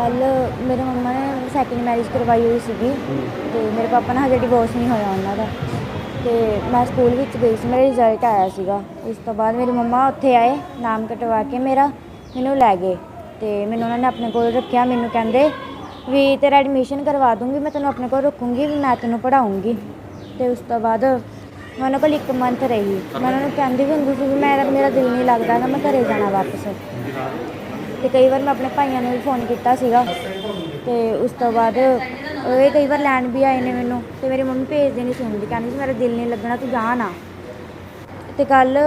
ਕੱਲ ਮੇਰੇ ਮੰਮਾ ਨੇ ਸੈਕਿੰਡ ਮੈਰਿਜ ਕਰਵਾਈ ਹੋਈ ਸੀਗੀ ਤੇ ਮੇਰੇ ਪਾਪਾ ਨਾਲ ਹਜੇ ਡਿਵੋਰਸ ਨਹੀਂ ਹੋਇਆ ਉਹਨਾਂ ਦਾ। ਤੇ ਮੈਂ ਸਕੂਲ ਵਿੱਚ ਗਈ ਸੀ ਮੇਰਾ ਰਿਜ਼ਲਟ ਆਇਆ ਸੀਗਾ। ਉਸ ਤੋਂ ਬਾਅਦ ਮੇਰੀ ਮੰਮਾ ਉੱਥੇ ਆਏ ਨਾਮ ਕਟਵਾ ਕੇ ਮੇਰਾ ਮੈਨੂੰ ਲੈ ਗਏ ਤੇ ਮੈਨੂੰ ਉਹਨਾਂ ਨੇ ਆਪਣੇ ਕੋਲ ਰੱਖਿਆ ਮੈਨੂੰ ਕਹਿੰਦੇ ਵੀ ਤੇਰਾ ਐਡਮਿਸ਼ਨ ਕਰਵਾ ਦੂੰਗੀ ਮੈਂ ਤੈਨੂੰ ਆਪਣੇ ਕੋਲ ਰੱਖੂੰਗੀ ਵੀ ਮੈਂ ਤੈਨੂੰ ਪੜ੍ਹਾਊਂਗੀ ਤੇ ਉਸ ਤੋਂ ਬਾਅਦ ਮੈਂ ਉਹਨਾਂ ਕੋਲ ਇੱਕ ਮੰਥ ਰਹੀ। ਮੈਂ ਉਹਨਾਂ ਨੂੰ ਕਹਿੰਦੀ ਵੀ ਹੁੰਦੀ ਸੀ ਵੀ ਮੇਰਾ ਮੇਰਾ ਦਿਲ ਨਹੀਂ ਲੱਗਦਾ ਗਾ, ਮੈਂ ਘਰੇ ਜਾਣਾ ਵਾਪਸ। ਤੇ ਕਈ ਵਾਰ ਮੈਂ ਆਪਣੇ ਭਾਈਆਂ ਨੂੰ ਵੀ ਫੋਨ ਕੀਤਾ ਸੀਗਾ ਤੇ ਉਸ ਤੋਂ ਬਾਅਦ ਇਹ ਕਈ ਵਾਰ ਲੈਣ ਵੀ ਆਏ ਨੇ ਮੈਨੂੰ ਤੇ ਮੇਰੀ ਮੰਮੀ ਭੇਜਦੇ ਨਹੀਂ ਸੀ ਹੁੰਦੀ ਕਹਿੰਦੀ ਸੀ ਮੇਰਾ ਦਿਲ ਨਹੀਂ ਲੱਗਣਾ, ਤੂੰ ਜਾ ਨਾ। ਤੇ ਕੱਲ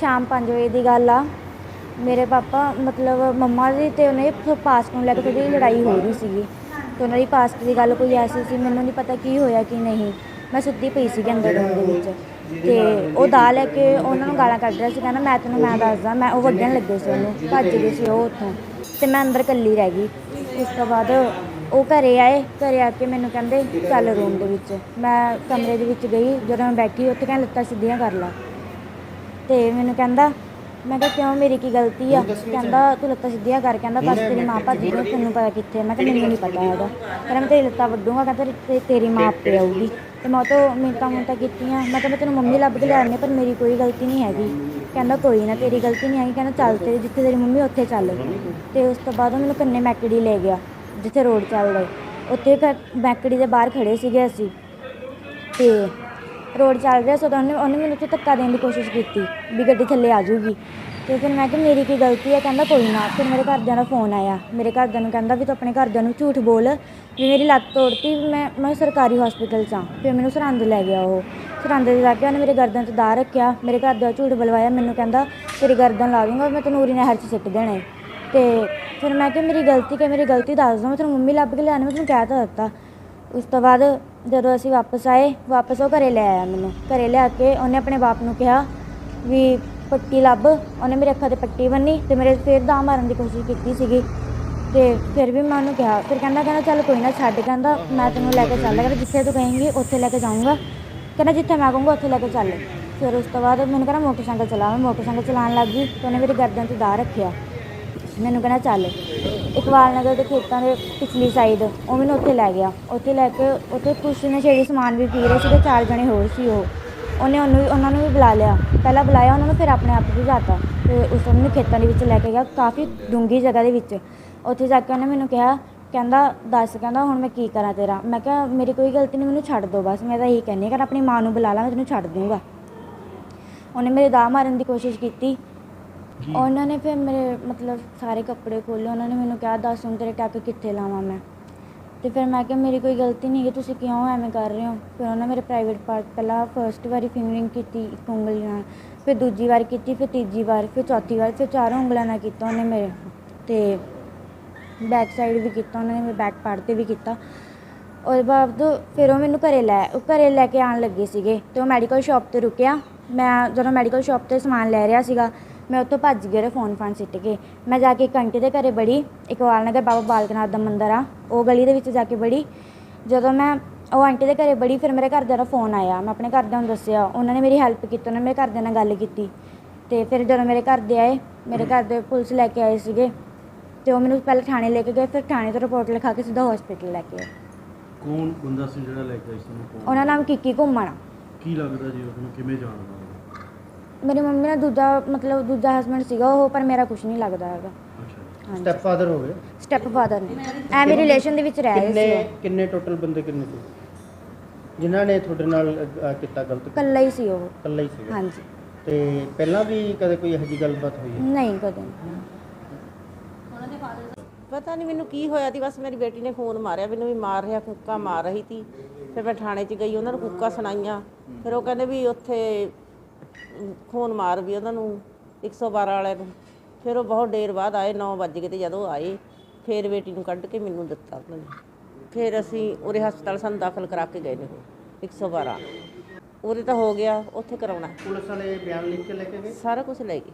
ਸ਼ਾਮ 5 ਵਜੇ ਦੀ ਗੱਲ ਆ, ਮੇਰੇ ਪਾਪਾ ਮਤਲਬ ਮੰਮਾ ਦੀ ਤੇ ਉਹਨੇ ਪਾਸਟ ਨੂੰ ਲੈ ਕੇ ਥੋੜੀ ਲੜਾਈ ਹੋ ਰਹੀ ਸੀਗੀ ਤੇ ਉਹਨਾਂ ਦੀ ਪਾਸਟ ਦੀ ਗੱਲ ਕੋਈ ਐਸੀ ਸੀ, ਮੈਨੂੰ ਨਹੀਂ ਪਤਾ ਕੀ ਹੋਇਆ ਕੀ ਨਹੀਂ, ਮੈਂ ਸੁੱਤੀ ਪਈ ਸੀ ਅੰਦਰ ਰੂਮ ਦੇ ਵਿੱਚ। ਤੇ ਉਹ ਦਾਲ ਲੈ ਕੇ ਉਹਨਾਂ ਨੂੰ ਗਾਲਾਂ ਕੱਢ ਰਿਹਾ ਸੀ, ਕਹਿੰਦਾ ਮੈਂ ਤੈਨੂੰ, ਮੈਂ ਦੱਸਦਾ, ਮੈਂ ਉਹ ਵੱਢਣ ਲੱਗੇ ਸੀ ਉਹਨੂੰ, ਭੱਜ ਗਏ ਸੀ ਉਹ ਉੱਥੋਂ। ਤੇ ਮੈਂ ਅੰਦਰ ਇਕੱਲੀ ਰਹਿ ਗਈ। ਉਸ ਤੋਂ ਬਾਅਦ ਉਹ ਘਰੇ ਆਏ, ਘਰੇ ਆ ਕੇ ਮੈਨੂੰ ਕਹਿੰਦੇ, ਚੱਲ ਰੂਮ ਦੇ ਵਿੱਚ। ਮੈਂ ਕਮਰੇ ਦੇ ਵਿੱਚ ਗਈ, ਜਦੋਂ ਮੈਂ ਬੈਠੀ, ਉੱਥੇ ਕਹਿੰਦਾ, ਲੱਤਾਂ ਸਿੱਧੀਆਂ ਕਰ ਲਾ। ਤੇ ਮੈਨੂੰ ਕਹਿੰਦਾ ਮੈਂ ਕਿਹਾ ਕਿਉਂ? ਮੇਰੀ ਕੀ ਗਲਤੀ ਆ? ਕਹਿੰਦਾ ਤੂੰ ਲੱਤਾਂ ਸਿੱਧੀਆਂ ਕਰ। ਕਹਿੰਦਾ ਬਸ ਤੇਰੀ ਮਾਂ ਭੱਜ ਗਈ ਤੈਨੂੰ ਪਤਾ ਕਿੱਥੇ? ਮੈਂ ਕਿਹਾ ਮੈਨੂੰ ਨਹੀਂ ਪਤਾ ਹੈਗਾ ਕਹਿੰਦਾ ਮੈਂ ਤੇਰੀ ਲੱਤਾਂ ਵੱਡੂੰਗਾ ਕਹਿੰਦਾ ਤੇ- ਤੇਰੀ ਮਾਂ ਆਪੇ ਆਊਗੀ। ਤੇ ਮੈਂ ਤੋਂ ਮਿੰਟਾਂ ਮੁੰਟਾਂ ਕੀਤੀਆਂ। ਮੈਂ ਕਿਹਾ ਮੈਂ ਤੈਨੂੰ ਮੰਮੀ ਲੱਭ ਕੇ ਲਿਆਉਣੀ ਪਰ ਮੇਰੀ ਕੋਈ ਗਲਤੀ ਨਹੀਂ ਹੈਗੀ। ਕਹਿੰਦਾ ਕੋਈ ਨਾ ਤੇਰੀ ਗਲਤੀ ਨਹੀਂ ਹੈਗੀ। ਕਹਿੰਦਾ ਚੱਲ ਤੇ ਜਿੱਥੇ ਤੇਰੀ ਮੰਮੀ ਉੱਥੇ ਚੱਲ। ਤੇ ਉਸ ਤੋਂ ਬਾਅਦ ਉਹ ਮੈਨੂੰ ਕੰਨੇ ਮੈਕੜੀ ਲੈ ਗਿਆ ਜਿੱਥੇ ਰੋਡ ਚੱਲਦਾ ਏ। ਉੱਥੇ ਕ- ਮੈਕੜੀ ਦੇ ਬਾਹਰ ਖੜੇ ਸੀਗੇ ਅਸੀਂ। ਤੇ ਰੋਡ ਚੱਲ ਰਿਹਾ ਸੀ ਤਾਂ ਉਹਨੇ ਉਹਨੇ ਮੈਨੂੰ ਉੱਥੇ ਧੱਕਾ ਦੇਣ ਦੀ ਕੋਸ਼ਿਸ਼ ਕੀਤੀ ਵੀ ਗੱਡੀ ਥੱਲੇ ਆ ਜਾਊਗੀ। ਤੇ ਫਿਰ ਮੈਂ ਕਿਹਾ, ਮੇਰੀ ਕੀ ਗਲਤੀ ਹੈ? ਕਹਿੰਦਾ, ਕੋਈ ਨਾ। ਫਿਰ ਮੇਰੇ ਘਰਦਿਆਂ ਦਾ ਫੋਨ ਆਇਆ। ਮੇਰੇ ਘਰਦਿਆਂ ਨੂੰ ਕਹਿੰਦਾ ਵੀ, ਤੂੰ ਆਪਣੇ ਘਰਦਿਆਂ ਨੂੰ ਝੂਠ ਬੋਲ ਵੀ ਮੇਰੀ ਲੱਤ ਤੋੜਤੀ, ਵੀ ਮੈਂ ਮੈਂ ਸਰਕਾਰੀ ਹਸਪੀਟਲ 'ਚ ਹਾਂ। ਫਿਰ ਮੈਨੂੰ ਸਰਹੰਦ ਲੈ ਗਿਆ ਉਹ। ਸਰਹੰਦ ਦੇ ਜਾ ਕੇ ਉਹਨੇ ਮੇਰੇ ਗਰਦਨ 'ਚ ਦਾ ਰੱਖਿਆ। ਮੇਰੇ ਘਰਦਿਆਂ ਝੂਠ ਬੁਲਵਾਇਆ। ਮੈਨੂੰ ਕਹਿੰਦਾ, ਤੇਰੀ ਗਰਦਨ ਲਾ ਦੂੰਗਾ, ਮੈਂ ਤੈਨੂੰ ਉਰੀ ਨਹਿਰ 'ਚ ਸਿੱਟ ਦੇਣਾ ਏ। ਤੇ ਫਿਰ ਮੈਂ ਕਿਹਾ, ਮੇਰੀ ਗਲਤੀ ਕਿ ਮੇਰੀ ਗਲਤੀ ਦੱਸ ਦੋ ਮੈਂ ਤੈਨੂੰ ਮੰਮੀ ਲੱਭ ਕੇ ਲਿਆਉਣੀ, ਮੈਂ ਤੈਨੂੰ ਕਹਿ ਤਾਂ ਦਿੱਤਾ। ਉਸ ਤੋਂ ਬਾਅਦ ਜਦੋਂ ਅਸੀਂ ਵਾਪਸ ਆਏ, ਵਾਪਸ ਉਹ ਘਰੇ ਲੈ ਆਇਆ ਮੈਨੂੰ। ਘਰੇ ਲਿਆ ਕੇ ਉਹਨੇ ਆਪਣੇ ਬਾਪ ਨੂੰ ਕਿਹਾ ਵੀ ਪੱਟੀ ਲੱਭ। ਉਹਨੇ ਮੇਰੇ ਅੱਖਾਂ ਤੇ ਪੱਟੀ ਬੰਨੀ ਤੇ ਮੇਰੇ ਫੇਰ ਦਾ ਮਾਰਨ ਦੀ ਕੋਸ਼ਿਸ਼ ਕੀਤੀ ਸੀਗੀ। ਤੇ ਫਿਰ ਵੀ ਮੈਂ ਉਹਨੂੰ ਕਿਹਾ, ਫਿਰ ਕਹਿੰਦਾ ਕਹਿੰਦਾ, ਚੱਲ ਕੋਈ ਨਾ ਛੱਡ ਕਹਿੰਦਾ, ਮੈਂ ਤੈਨੂੰ ਲੈ ਕੇ ਚੱਲਦਾ ਕਹਿੰਦਾ ਜਿੱਥੇ ਤੂੰ ਕਹੇਂਗੀ, ਉੱਥੇ ਲੈ ਕੇ ਜਾਊਂਗਾ। ਕਹਿੰਦਾ, ਜਿੱਥੇ ਮੈਂ ਕਹੂੰਗਾ, ਉੱਥੇ ਲੈ ਕੇ ਚੱਲ। ਫਿਰ ਉਸ ਤੋਂ ਬਾਅਦ ਮੈਨੂੰ ਕਹਿੰਦਾ, ਮੋਟਰਸਾਈਕਲ ਚਲਾ। ਮੈਂ ਮੋਟਰਸਾਈਕਲ ਚਲਾਉਣ ਲੱਗ ਗਈ ਤੇ ਉਹਨੇ ਮੇਰੀ ਗਰਦਨ 'ਤੇ ਦਾ ਰੱਖਿਆ। ਮੈਨੂੰ ਕਹਿੰਦਾ, ਚੱਲ। ਇਕਬਾਲ ਨਗਰ ਦੇ ਖੇਤਾਂ ਦੇ ਪਿਛਲੀ ਸਾਈਡ ਉਹ ਮੈਨੂੰ ਉੱਥੇ ਲੈ ਗਿਆ। ਉੱਥੇ ਲੈ ਕੇ ਉੱਥੇ ਕੁਛ ਨਸ਼ੇੜੀ ਸਮਾਨ ਵੀ ਪੀ ਰਹੇ ਸੀਗੇ, ਚਾਰ ਜਣੇ ਹੋਰ ਸੀ ਉਹ। ਉਹਨੇ ਉਹਨੂੰ ਵੀ ਉਹਨਾਂ ਨੂੰ ਵੀ ਬੁਲਾ ਲਿਆ। ਪਹਿਲਾਂ ਬੁਲਾਇਆ, ਉਹਨਾਂ ਨੂੰ ਫਿਰ ਆਪਣੇ ਆਪ ਵੀ ਜਾਤਾ ਤੇ ਉਸ ਨੂੰ ਖੇਤਾਂ ਦੇ ਵਿੱਚ ਲੈ ਕੇ ਗਿਆ, ਕਾਫੀ ਡੂੰਗੀ ਜਗ੍ਹਾ ਦੇ ਵਿੱਚ। ਉੱਥੇ ਜਾ ਕੇ ਉਹਨੇ ਮੈਨੂੰ ਕਿਹਾ, ਕਹਿੰਦਾ, ਦੱਸ, ਕਹਿੰਦਾ, ਹੁਣ ਮੈਂ ਕੀ ਕਰਾਂ ਤੇਰਾ? ਮੈਂ ਕਿਹਾ, ਮੇਰੀ ਕੋਈ ਗਲਤੀ ਨਹੀਂ ਮੈਨੂੰ ਛੱਡ ਦੋ, ਬਸ। ਮੈਂ ਤਾਂ ਇਹੀ ਕਹਿੰਦੀ ਹਾਂ, ਕਹਿੰਦਾ, ਆਪਣੀ ਮਾਂ ਨੂੰ ਬੁਲਾ ਲਾ, ਮੈਂ ਤੈਨੂੰ ਛੱਡ ਦੂੰਗਾ। ਉਹਨੇ ਮੇਰੇ ਦਾ ਮਾਰਨ ਦੀ ਕੋਸ਼ਿਸ਼ ਕੀਤੀ। ਉਹਨਾਂ ਨੇ ਫਿਰ ਮੇਰੇ ਮਤਲਬ ਸਾਰੇ ਕੱਪੜੇ ਖੋਲ੍ਹੇ, ਉਹਨਾਂ ਨੇ ਮੈਨੂੰ ਕਿਹਾ, ਦੱਸ ਹੁਣ ਤੇਰੇ ਟੱਕ ਕਿੱਥੇ ਲਾਵਾਂ ਮੈਂ? ਤੇ ਫਿਰ ਮੈਂ ਕਿਹਾ, ਮੇਰੀ ਕੋਈ ਗਲਤੀ ਨਹੀਂ ਹੈ ਤੁਸੀਂ ਕਿਉਂ ਐਵੇਂ ਕਰ ਰਹੇ ਹੋ? ਫਿਰ ਉਹਨਾਂ ਮੇਰੇ ਪ੍ਰਾਈਵੇਟ ਪਾਰਟ ਪਹਿਲਾਂ ਫਰਸਟ ਵਾਰੀ ਫਿੰਗਰਿੰਗ ਕੀਤੀ, ਇੱਕ ਉਂਗਲੀ ਨਾਲ, ਫਿਰ ਦੂਜੀ ਵਾਰ ਕੀਤੀ, ਫਿਰ ਤੀਜੀ ਵਾਰ, ਫਿਰ ਚੌਥੀ ਵਾਰ, ਫਿਰ ਚਾਰੋਂ ਉਂਗਲਾਂ ਨਾਲ ਕੀਤਾ ਉਹਨੇ ਮੇਰੇ। ਤੇ ਬੈਕ ਸਾਈਡ ਵੀ ਕੀਤਾ, ਉਹਨਾਂ ਨੇ ਮੇਰੇ ਬੈਕ ਪਾਰਟ ਤੇ ਵੀ ਕੀਤਾ। ਉਹਦੇ ਬਾਅਦ ਫਿਰ ਉਹ ਮੈਨੂੰ ਘਰੇ ਲੈ, ਉਹ ਘਰੇ ਲੈ ਕੇ ਆਉਣ ਲੱਗੇ ਸੀਗੇ ਤੇ ਉਹ ਮੈਡੀਕਲ ਸ਼ਾਪ ਤੇ ਰੁਕਿਆ। ਮੈਂ ਜਦੋਂ ਮੈਡੀਕਲ ਸ਼ਾਪ ਤੇ ਸਮਾਨ ਲੈ ਰਿਹਾ ਸੀਗਾ ਮੈਂ ਉੱਥੋਂ ਭੱਜ ਗਿਆ ਉਹਦੇ ਫੋਨ ਫਾਨ ਸਿੱਟ ਕੇ। ਮੈਂ ਜਾ ਕੇ ਇੱਕ ਆਂਟੀ ਦੇ ਘਰੇ ਬੜੀ ਇਕਵਾਲ ਨਗਰ ਬਾਬਾ ਬਾਲਕਨਾਥ ਦਾ ਮੰਦਿਰ ਆ ਉਹ ਗਲੀ ਦੇ ਵਿੱਚ ਜਾ ਕੇ ਬੜੀ। ਜਦੋਂ ਮੈਂ ਉਹ ਆਂਟੀ ਦੇ ਘਰੇ ਬੜੀ ਫਿਰ ਮੇਰੇ ਘਰਦਿਆਂ ਦਾ ਫੋਨ ਆਇਆ। ਮੈਂ ਆਪਣੇ ਘਰਦਿਆਂ ਨੂੰ ਦੱਸਿਆ ਉਹਨਾਂ ਨੇ ਮੇਰੀ ਹੈਲਪ ਕੀਤੀ ਉਹਨਾਂ ਨੇ ਮੇਰੇ ਘਰਦਿਆਂ ਨਾਲ ਗੱਲ ਕੀਤੀ। ਤੇ ਫਿਰ ਜਦੋਂ ਮੇਰੇ ਘਰ ਦੇ ਆਏ ਮੇਰੇ ਘਰ ਦੇ ਪੁਲਿਸ ਲੈ ਕੇ ਆਏ ਸੀਗੇ ਤੇ ਉਹ ਮੈਨੂੰ ਪਹਿਲਾਂ ਥਾਣੇ ਲੈ ਕੇ ਗਏ ਫਿਰ ਥਾਣੇ ਤੋਂ ਰਿਪੋਰਟ ਲਿਖਾ ਕੇ ਸਿੱਧਾ ਹਸਪੀਟਲ ਲੈ ਕੇ ਆਏ। ਕੌਣ ਬੰਦਾ ਸੀ ਜਿਹੜਾ ਲੈ ਕੇ ਆਇਆ ਸੀ ਤੁਹਾਨੂੰ ਉਹਨਾਂ ਨਾਮ ਕਿੱਕੀ ਘੁੰਮਣ। ਕੀ ਲੱਗਦਾ ਜੀ ਉਹਨੂੰ? ਕਿਵੇਂ ਜਾਣਦਾ ਮੇਰੀ ਮੰਮੀ ਨਾਲ ਦੂਜਾ ਮਤਲਬ ਦੂਜਾ ਹਸਬੰਡ ਸੀਗਾ ਉਹ ਪਰ ਮੇਰਾ ਕੁਝ ਨਹੀਂ ਲੱਗਦਾ ਹੈਗਾ। ਸਟੈਪ ਫਾਦਰ ਹੋ ਗਏ? ਸਟੈਪ ਫਾਦਰ ਨੇ। ਐਵੇਂ ਰਿਲੇਸ਼ਨ ਦੇ ਵਿੱਚ ਰਹਿ ਰਹੇ ਕਿੰਨੇ ਸੀ ਕਿੰਨੇ ਟੋਟਲ ਬੰਦੇ ਕਿੰਨੇ ਸੀ? ਜਿਨ੍ਹਾਂ ਨੇ ਤੁਹਾਡੇ ਨਾਲ ਕੀਤਾ ਗਲਤ ਇਕੱਲਾ ਹੀ ਸੀ ਉਹ। ਇਕੱਲਾ ਹੀ ਸੀਗਾ? ਹਾਂਜੀ। ਤੇ ਪਹਿਲਾਂ ਵੀ ਕਦੇ ਕੋਈ ਇਹੋ ਜਿਹੀ ਗੱਲਬਾਤ ਹੋਈ ਹੈ? ਨਹੀਂ ਕਦੇ ਨਹੀਂ। ਪਤਾ ਨਹੀਂ ਮੈਨੂੰ ਕੀ ਹੋਇਆ ਸੀ ਬਸ ਮੇਰੀ ਬੇਟੀ ਨੇ ਫੋਨ ਮਾਰਿਆ ਮੈਨੂੰ ਵੀ ਮਾਰ ਰਿਹਾ ਕੁੱਕਾ ਮਾਰ ਰਹੀ ਸੀ। ਫਿਰ ਮੈਂ ਥਾਣੇ 'ਚ ਗਈ ਉਹਨਾਂ ਨੂੰ ਕੁੱਕਾ ਸੁਣਾਈਆਂ। ਫਿਰ ਉਹ ਕਹਿੰਦੇ ਵੀ ਉੱਥੇ ਫੋਨ ਮਾਰ ਵੀ ਉਹਨਾਂ ਨੂੰ 112 ਵਾਲਿਆਂ ਨੂੰ। ਫਿਰ ਉਹ ਬਹੁਤ ਦੇਰ ਬਾਅਦ ਆਏ 9 ਵਜੇ ਤੇ ਜਦੋਂ ਆਏ ਫਿਰ ਬੇਟੀ ਨੂੰ ਕੱਢ ਕੇ ਮੈਨੂੰ ਦਿੱਤਾ ਉਹਨਾਂ ਨੇ। ਫਿਰ ਅਸੀਂ ਉਰੇ ਹਸਪਤਾਲ ਸਾਨੂੰ ਦਾਖਲ ਕਰਾ ਕੇ ਗਏ ਨੇ ਉਹ 112 ਉਰੇ ਤਾਂ ਹੋ ਗਿਆ ਉੱਥੇ ਕਰਾਉਣਾ। ਪੁਲਿਸ ਵਾਲੇ ਬਿਆਨ ਲਿਖ ਕੇ ਲੈ ਕੇ ਗਏ? ਸਾਰਾ ਕੁਝ ਲੈ ਗਏ।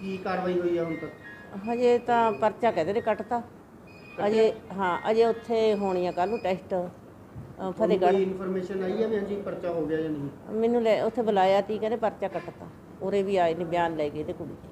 ਕੀ ਕਾਰਵਾਈ ਹੋਈ ਹੈ ਹੁਣ ਤੱਕ? ਹਜੇ ਤਾਂ ਪਰਚਾ ਕਹਿੰਦੇ ਨੇ ਕੱਟਤਾ। ਅਜੇ ਹਾਂ ਅਜੇ ਉੱਥੇ ਹੋਣੀ ਆ ਕੱਲ ਨੂੰ ਟੈਸਟ। ਫਤਿਹਗੜ੍ਹ। ਇਨਫੋਰਮੇਸ਼ਨ ਆਈ ਹੈ ਵੀ ਹਾਂਜੀ ਪਰਚਾ ਹੋ ਗਿਆ ਜਾਂ ਨਹੀਂ? ਮੈਨੂੰ ਲੈ ਉੱਥੇ ਬੁਲਾਇਆ ਤੀ ਕਹਿੰਦੇ ਪਰਚਾ ਕੱਟਤਾ। ਉਰੇ ਵੀ ਆਏ ਨੇ ਬਿਆਨ ਲੈ ਗਏ ਤੇ ਕੁੜੀ ਦੇ।